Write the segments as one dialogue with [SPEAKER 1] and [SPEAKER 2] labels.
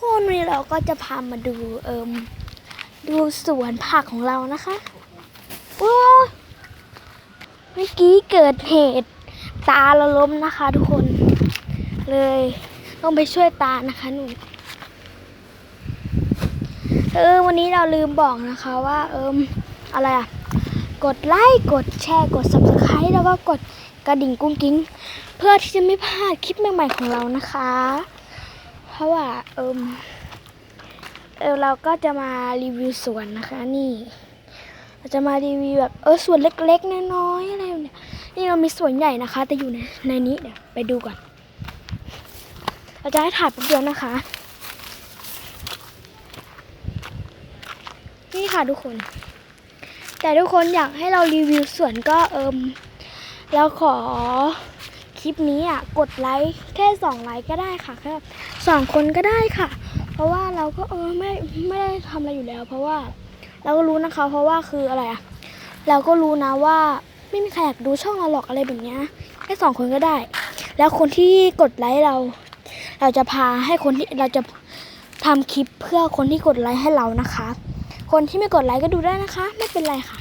[SPEAKER 1] คนวันนี้เราก็จะพามาดูเอิมดูสวนผักของเรานะคะโอ้ยเมื่อกี้เกิดเหตุตาเราล้มนะคะทุกคน เลยต้องไปช่วยตานะคะหนูเออวันนี้เราลืมบอกนะคะว่าเอิมอะไรอะกดไลค์กดแชร์กด subscribe แล้วก็กดกระดิ่งกุ้งกิ้ง เพื่อที่จะไม่พลาดคลิปใหม่ๆของเรานะคะ ราะว่าเอิมเออเราก็จะมารีวิวสวนนะคะ นี่เราจะมารีวิวแบบเออสวนเล็กๆน้อยๆอะไรเนี่ยนี่เรามีสวนใหญ่นะคะ แต่อยู่ในในนี้เดี๋ยวไปดูก่อนเราจะให้ถ่ายแป๊บเดียวนะคะ นี่ค่ะทุกคน แต่ทุกคนอยากให้เรารีวิวสวนก็เอิมเราขอ คลิปนี้อะกดไลค์แค่สองไลค์ก็ได้ค่ะแค่สองคนก็ได้ค่ะ เพราะว่าเราก็เออไม่ไม่ได้ทำอะไรอยู่แล้ว เพราะว่าเราก็รู้นะคะ เพราะว่าคืออะไรอะเราก็รู้นะว่าไม่มีใครอยากดูช่องเราหรอกอะไรแบบนี้แค่สองคนก็ได้ แล้วคนที่กดไลค์เรา เราจะพาให้คนที่เราจะทำคลิปเพื่อคนที่กดไลค์ให้เรานะคะ คนที่ไม่กดไลค์ก็ดูได้นะคะ ไม่เป็นไรค่ะ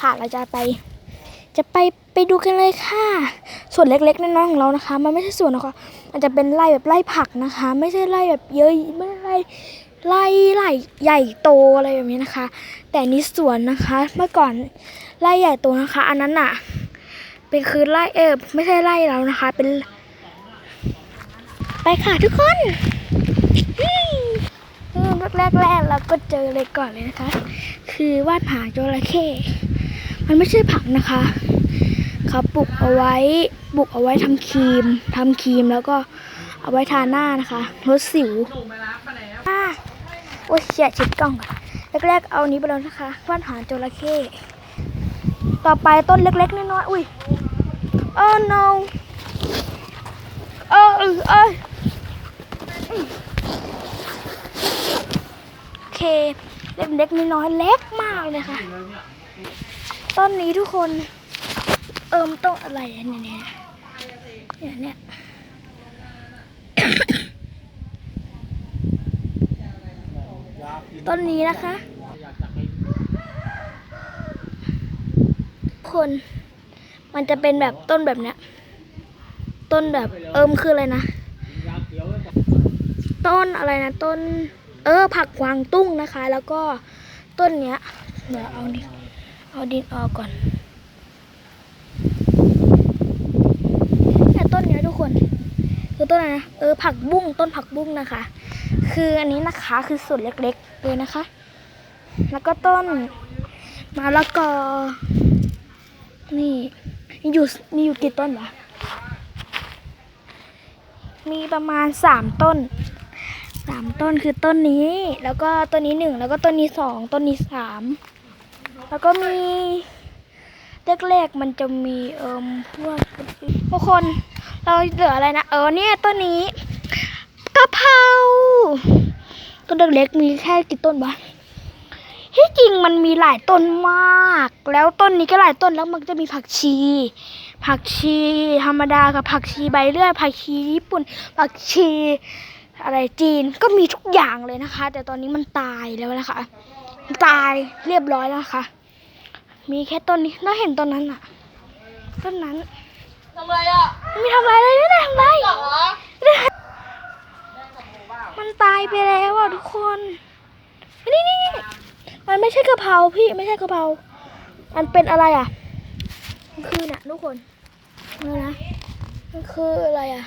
[SPEAKER 1] ค่ะเราจะไป จะไปไปดูกันเลยค่ะ ส่วนเล็กๆน้อยๆของเรานะคะ มันไม่ใช่ส่วนนะคะมันจะเป็นไร่แบบไร่ผักนะคะ ไม่ใช่ไร่แบบเยอะไม่ใช่ไร่ไร่ไร่ใหญ่โตอะไรแบบนี้นะคะ แต่นี้สวนนะคะ เมื่อก่อนไร่ใหญ่โตนะคะ อันนั้นอะเป็นคือไร่เออไม่ใช่ไร่เรานะคะ เป็น ไปค่ะทุกคนอืมเริ่มแรกๆแรกเราก็เจอเลยก่อนเลยนะคะ คือวาดผาจระเข้มันไม่ใช่ผักนะคะ เขาปลูกเอาไว้ปลูกเอาไว้ทำครีมทำครีมแล้วก็เอาไว้ทาหน้านะคะลดสิวอ่าโอ้ยเฉียดชิดกล้องก่อนแรกๆเอานี้ไปแล้วนะคะวาดหางจระเข้ต่อไปต้นเล็กๆน้อยๆอุ้ย oh no เออเออเออโอเคเล็กๆน้อยๆเล็กมากเลยค่ะ ต้นนี้ทุกคน เอิมต้นอะไรอะเนี่ยเนี่ยเนี่ยเนี่ยต้นนี้นะคะ คน มันจะเป็นแบบต้นแบบเนี้ย ต้นแบบเอิมคืออะไรนะ ต้นอะไรนะ ต้น เออ ผักกวางตุ้งนะคะ แล้วก็ต้นเนี้ย เดี๋ยวเอาดินเอาดินออกก่อน เนี่ยต้นเนี้ยทุกคน คือ ต้นอะไรนะเออผักบุ้งต้นผักบุ้งนะคะ คืออันนี้นะคะคือส่วนเล็กๆเลยนะคะ แล้วก็ต้นมะละกอนี่มีอยู่มีอยู่กี่ต้นวะมีประมาณสามต้นสามต้นคือต้นนี้ แล้วก็ต้นนี้หนึ่งแล้วก็ต้นนี้สองต้นนี้สามแล้วก็มีแรกๆมันจะมีเอิมพวกทุกคน เราเหลืออะไรนะ เออเนี่ยต้นนี้กะเพราต้นเล็กๆมีแค่กี่ต้นวะที่จริงมันมีหลายต้นมาก แล้วต้นนี้ก็หลายต้นแล้วมันจะมีผักชี ผักชีธรรมดากับผักชีใบเลื่อยผักชีญี่ปุ่น ผักชี อะไรจีนก็มีทุกอย่างเลยนะคะ แต่ตอนนี้มันตายแล้วนะคะตายเรียบร้อยแล้วค่ะมีแค่ต้นนี้เราเห็นต้นนั้นอะต้นนั้น
[SPEAKER 2] ทำไรอะ
[SPEAKER 1] ไม่มีทำอะไรเลยไม่ได้ทำอะไร
[SPEAKER 2] หรอ
[SPEAKER 1] ไม่ได้มันตายไปแล้วอะทุกคน นี่นี่นี่มันไม่ใช่กะเพราพี่ไม่ใช่กะเพรามันเป็นอะไรอะ มันคือน่ะทุกคนนี่นะ มันคืออะไรอะ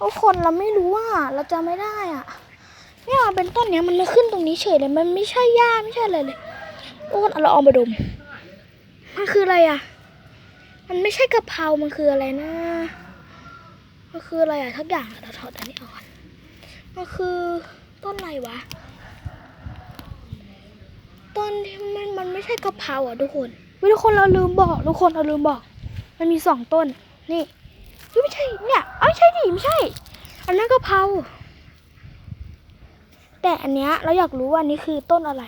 [SPEAKER 1] ทุกคนเราไม่รู้อะเราจำไม่ได้อะเนี่ยมันเป็นต้นเนี้ยมันมาขึ้นตรงนี้เฉยเลย มันไม่ใช่หญ้าไม่ใช่อะไรเลยทุกคนเอาเราเอามาดม มันคืออะไรอะ มันไม่ใช่กะเพรามันคืออะไรนะ มันคืออะไรอะทักอย่างเราถอดอันนี้ออกก่อนมันคือต้นอะไรวะ ต้นที่มันมันไม่ใช่กะเพราอะทุกคนเฮ้ยทุกคนเราลืมบอกทุกคนเราลืมบอก มันมีสองต้น นี่ไม่ใช่เนี่ยอ้ยใช่ดิไม่ใช่ อันนั้นกะเพราแต่อันเนี้ยเราอยากรู้ว่านนี้คือต้นอะไร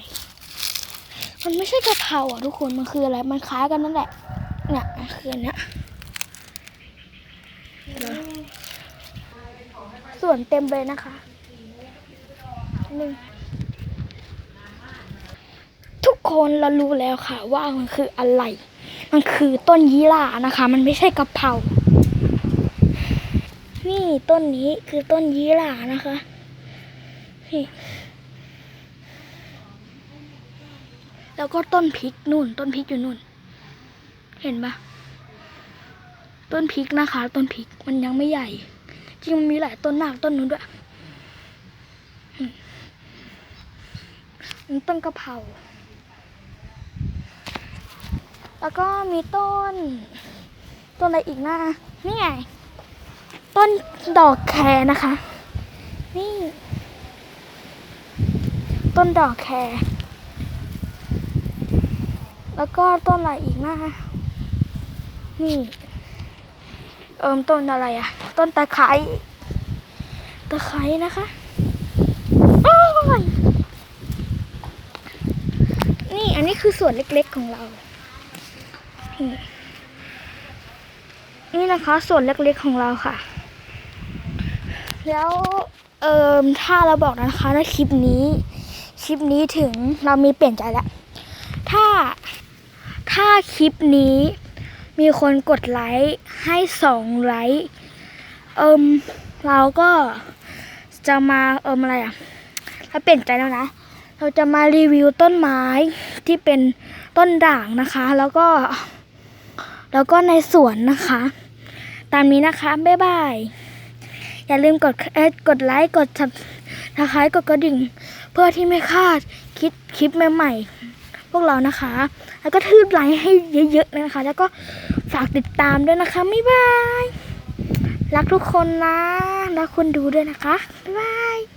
[SPEAKER 1] มันไม่ใช่กะเพราอะทุกคนมันคืออะไร มันคล้ายกันนั่นแหละ นี่ยคืออันเนี้ยส่วนเต็มเลยนะคะหนึ่งทุกคนเรารู้แล้วค่ะ ว่ามันคืออะไร มันคือต้นยีรานะคะ มันไม่ใช่กะเพรานี่ต้นนี้คือต้นยีรานะคะนี่แล้วก็ต้นพริกนู่น ต้นพริกอยู่นู่น เห็นปะต้นพริกนะคะ ต้นพริกมันยังไม่ใหญ่ จริงมันมีหลายต้นมากต้นนู้นด้วยอืมนี่ต้นกะเพราแล้วก็มีต้น ต้นอะไรอีกนะนี่ไง ต้นดอกแครนะคะ นี่ ต้นดอกแครแล้วก็ต้นอะไรอีกนะ นี่ เอิมต้นอะไรอะต้นตะไคร้ตะไคร้นะคะ โอ้ย นี่อันนี้คือส่วนเล็กๆของเรา นี่นี่นะคะส่วนเล็กๆของเราค่ะ แล้วเอิมถ้าเราบอกนะคะในคลิปนี้ คลิปนี้ถึงเรามีเปลี่ยนใจแล้ว ถ้าถ้าคลิปนี้ มีคนกดไลค์ให้สองไลค์เอิมเราก็จะมาเอิมอะไรอะเราเปลี่ยนใจแล้วนะ เราจะมารีวิวต้นไม้ที่เป็นต้นด่างนะคะ แล้วก็ แล้วก็ในสวนนะคะ ตามนี้นะคะ บ๊ายบาย อย่าลืมกดเอกดไลค์กดนะคะกดกระดิ่ง เพื่อที่ไม่พลาดคลิปคลิปใหม่ๆ วกเรานะคะ แล้วก็ทืบไลค์ให้เยอะๆนะคะ แล้วก็ฝากติดตามด้วยนะคะบ๊ายบาย รักทุกคนนะ รักคนดูด้วยนะคะบ๊ายบาย